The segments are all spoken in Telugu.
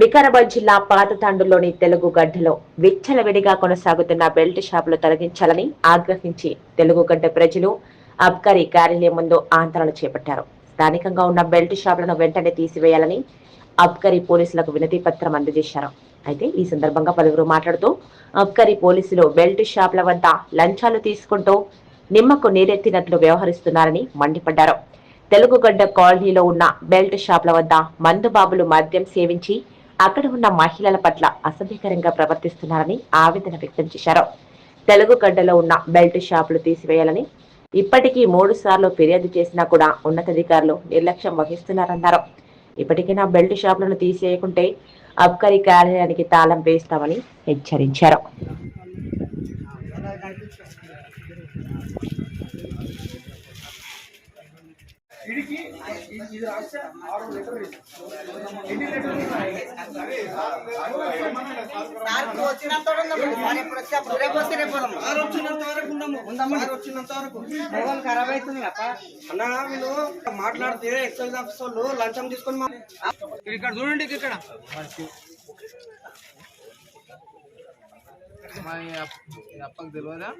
వికారాబాద్ జిల్లా పాతతాండులోని తెలుగు గడ్డలో విచ్చలవిడిగా కొనసాగుతున్న బెల్ట్ షాపులు తొలగించాలని ఆగ్రహించి తెలుగుగడ్డ ప్రజలు అబ్కారీ కార్యాలయం ముందు ఆందోళన చేపట్టారు. స్థానికంగా ఉన్న బెల్ట్ షాపులను వెంటనే తీసివేయాలని అబ్కారీ పోలీసులకు వినతి పత్రం అందజేశారు. అయితే ఈ సందర్భంగా పలువురు మాట్లాడుతూ అబ్కారీ పోలీసులు బెల్ట్ షాపుల వద్ద లంచాలు తీసుకుంటూ నిమ్మకు నీరెత్తినట్లు వ్యవహరిస్తున్నారని మండిపడ్డారు. తెలుగుగడ్డ కాలనీలో ఉన్న బెల్ట్ షాపుల వద్ద మందుబాబులు మద్యం సేవించి అక్కడ ఉన్న మహిళల పట్ల అసభ్యకరంగా ప్రవర్తిస్తున్నారని ఆవేదన వ్యక్తం చేశారు. తెలుగు గడ్డలో ఉన్న బెల్ట్ షాపులు తీసివేయాలని ఇప్పటికీ మూడు సార్లు ఫిర్యాదు చేసినా కూడా ఉన్నతాధికారులు నిర్లక్ష్యం వహిస్తున్నారన్నారు. ఇప్పటికైనా బెల్ట్ షాపులను తీసేయకుంటే అబ్కారీ కార్యాలయానికి తాళం వేస్తామని హెచ్చరించారు. ఇడికి ఇది రాస్తే ఆరు లీటర్ ఎన్ని లీటర్లు వచ్చినంత వరకు వచ్చినంత వరకు ఖరాబ్ అవుతుంది అప్ప. అన్న వీళ్ళు మాట్లాడితే ఎక్సైజ్ ఆఫీస్ వాళ్ళు లంచం తీసుకొని మా- ఇక్కడ చూడండి ఇక్కడ అప్పకి తెలియదా?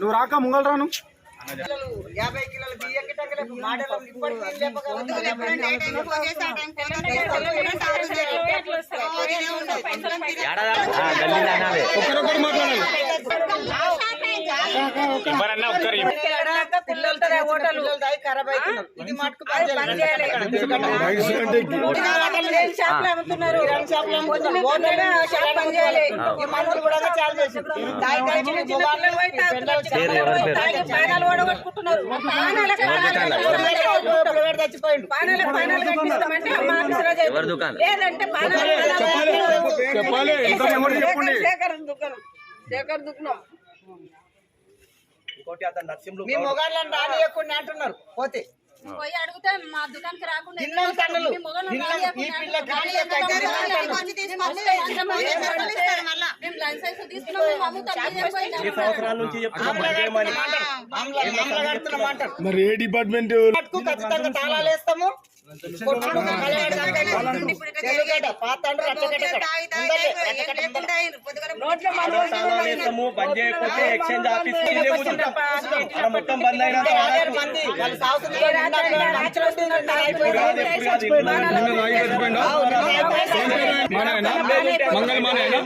నువ్వు రాక ముంగల్ రాను. యాభై కిలోల బియ్యం గిట్టంగా మాటలు ఇప్పటికీ మాట్లాడాలి. కిరాణా షాపులు అమ్ముతున్నారు. పానాలు ఓడగొట్టుకుంటున్నారు. లేదంటే శేఖర్ దుకాణం. శేఖర్ దుకాణం. ఇంకోటి అతను నరసింహులు మీ మొగాళ్ళని రానియకుండా అంటున్నారు. పోతే. పోయి అడిగితే మా దుకాణానికి రాకుండా మీరేం ఏ డిపార్ట్మెంట్? ఖచ్చితంగా తాళాలు వేస్తాము బంద్ చేయకపోతే ఎక్స్చేంజ్ ఆఫీస్ మొత్తం బంద్ అయినా. మంగళ మానేనా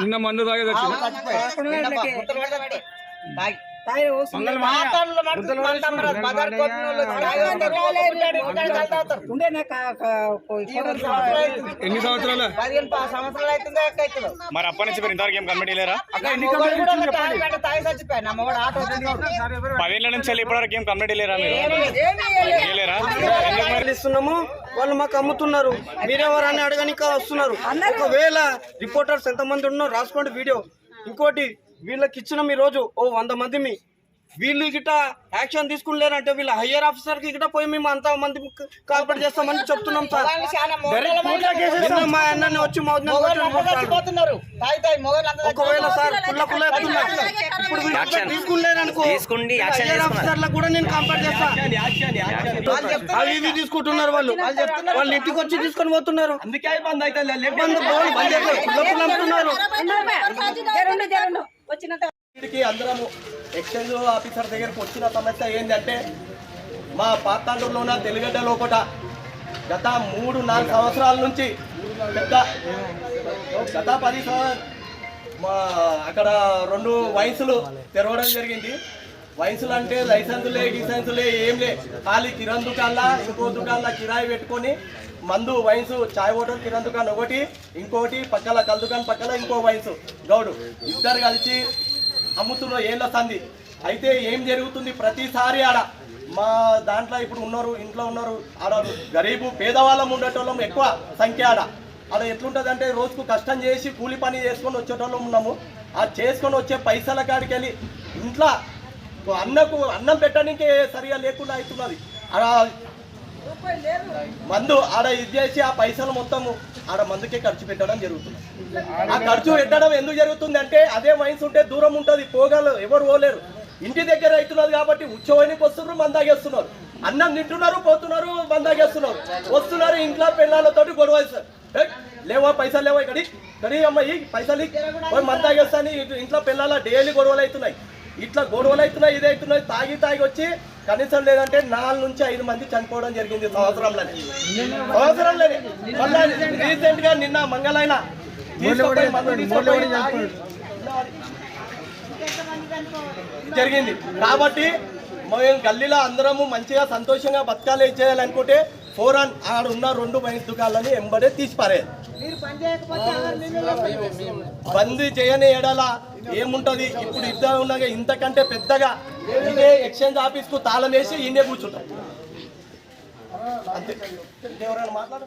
నిన్న మందు తాగే పాతాళంలో ఎన్ని సంవత్సరాలు పదిహేను అవుతుందో. మరి అప్పటి నుంచి మీరు ఇంతవరకు ఏం కమిటీ లేరా. పదేళ్ళ నుంచి వెళ్ళి ఇప్పటివరకు ఏం కమిటీ లేరా ఇస్తున్నాము? వాళ్ళు మాకు అమ్ముతున్నారు. మీరెవరని అడగనిక వస్తున్నారు. ఒకవేళ రిపోర్టర్స్ ఎంతమంది ఉన్నారో రాసుకోండి వీడియో. ఇంకోటి వీళ్ళకి ఇచ్చిన మీ రోజు ఓ వంద మంది మీ వీళ్ళు గిట యాక్షన్ తీసుకుని వీళ్ళ హయ్యర్ ఆఫీసర్కి గిట పోయి మేము అంత మంది కాల్పడి చేస్తామని చెప్తున్నాం సార్. మా అన్నని వచ్చి ఒకవేళ సార్ కుళ్ళ కుళ్ళ. ఇప్పుడు యాక్షన్ హయ్యర్. ఆఫీసర్లకు కూడా నేను కంపేర్ చేస్తా వాళ్ళు చెప్తున్నారు. అవి ఇవి తీసుకుంటున్నారు వాళ్ళు వాళ్ళు ఇంటికి వచ్చి తీసుకొని పోతున్నారు అందుకే బంద్ అయితే బంద్. కుళ్ళ కుళ్ళ అంటున్నారు. వచ్చినంత అందరము ఎక్స్చేంజ్ ఆఫీసర్ దగ్గరకు వచ్చిన సమస్య ఏంటంటే మా పాతాండూరులోన తెలుగడ్డ లోపట గత మూడు నాలుగు సంవత్సరాల నుంచి పెద్ద గత పది సంవత్సరాలు మా అక్కడ రెండు వయసులు తెరవడం జరిగింది. వయసులు అంటే లైసెన్సులే గిసెన్సులే ఏం లే ఖాళీ కిరణ్ దుకాన్లా ఇంకో దుకాన్లా కిరాయి పెట్టుకొని మందు వయసు చాయ్ హోటల్ కిరణ్ దుకాణం ఒకటి ఇంకోటి పక్కల కల్ దుకాణం పక్కల ఇంకో వయసు గౌడు ఇద్దరు కలిసి అమ్ముతున్న ఏళ్ళ సంది అయితే ఏం జరుగుతుంది ప్రతిసారి ఆడ? మా దాంట్లో ఇప్పుడు ఉన్నారు ఇంట్లో ఉన్నారు ఆడ గరీబు పేదవాళ్ళం ఉండేటోళ్ళం ఎక్కువ సంఖ్య ఆడ. ఆడ ఎట్లుంటుంది అంటే రోజుకు కష్టం చేసి కూలి పని చేసుకొని వచ్చేటోళ్ళం ఉన్నాము. ఆ చేసుకొని వచ్చే పైసల కాడికి వెళ్ళి ఇంట్లో అన్నకు అన్నం పెట్టడానికే సరిగా లేకుండా అవుతున్నది. ఆడ మందు ఆడ ఇది చేసి ఆ పైసలు మొత్తము ఆడ మందుకే ఖర్చు పెట్టడం జరుగుతుంది. ఆ ఖర్చు పెట్టడం ఎందుకు జరుగుతుంది అంటే అదే వయసు ఉంటే దూరం ఉంటుంది పోగలరు ఎవరు పోలేరు. ఇంటి దగ్గర అవుతున్నది కాబట్టి ఉచ్చోనికి వస్తున్నారు మందాగేస్తున్నారు అన్నం తింటున్నారు పోతున్నారు మందాగేస్తున్నారు వస్తున్నారు ఇంట్లో పిల్లలతోటి గొడవ లేవా పైసలు లేవా ఇక్కడ? కడి అమ్మాయి పైసలు మందాగేస్తాని ఇంట్లో పిల్లల డైలీ గొడవలు అవుతున్నాయి. ఇట్లా గొడవలు అవుతున్నాయి ఇది అవుతున్నాయి తాగి తాగి వచ్చి కనీసం లేదంటే నాలుగు నుంచి ఐదు మంది చనిపోవడం జరిగింది సంవత్సరంలోనే. సంవత్సరంలోనే. రీసెంట్గా నిన్న మంగళైన జరిగింది. కాబట్టి మేము గల్లీలో అందరము మంచిగా సంతోషంగా బతకాలి చేయాలనుకుంటే ఫోర్ అన్ ఆడ ఉన్న రెండు మైన్స్ దుకాణాలని ఎంబడే తీసి పారేయాలి బంద్ చేయని ఎడల ఏముంటది? ఇప్పుడు ఇద్దరు ఉండగా ఇంతకంటే పెద్దగా ఇదే ఎక్స్చేంజ్ ఆఫీస్కు తాళం వేసి ఈయనే కూర్చుంటాం అంతే. ఎవరైనా మాట్లాడు